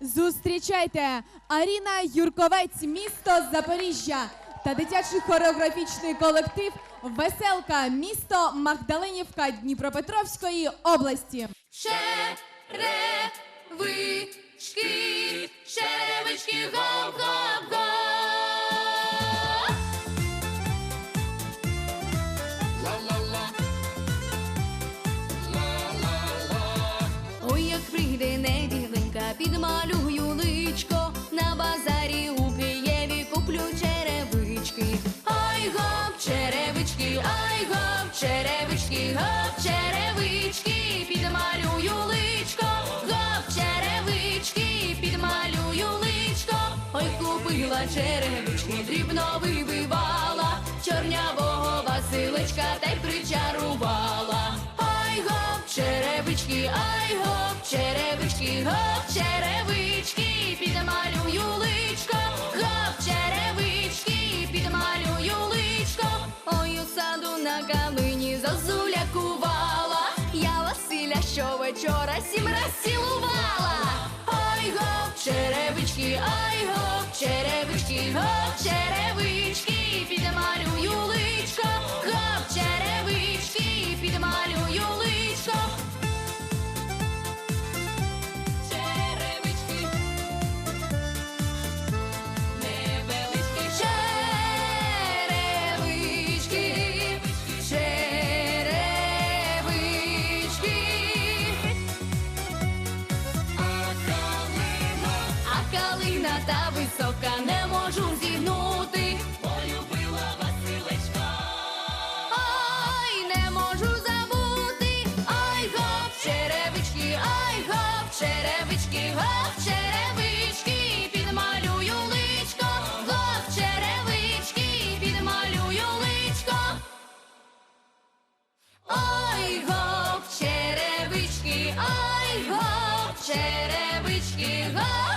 Зустрічайте Аріна Юрковець, місто Запоріжжя та дитячий хореографічний колектив Веселка, місто Магдалинівка Дніпропетровської області. Черевички, купила черевички, дрібно вибивала, чорнявого Василечка та й причарувала. Ай гоп, черевички, ай гоп, черевички, гоп, черевички, підмалюю личко, гоп, черевички, підмалюю личко. Ой, у саду на калині зозуля кувала, я Василя щовечора сім раз цілувала. Ай гоп, черевички, ай черевички, о, черевички, Та висока, не можу зігнути. Полюбила Василечка. Ой, не можу забути. Ай, гоп, черевички, ай, гоп, черевички, гоп, черевички, підмалюю личко, гоп, черевички, підмалюю личко. Ой, гоп, черевички, ай, гоп, черевички, гоп.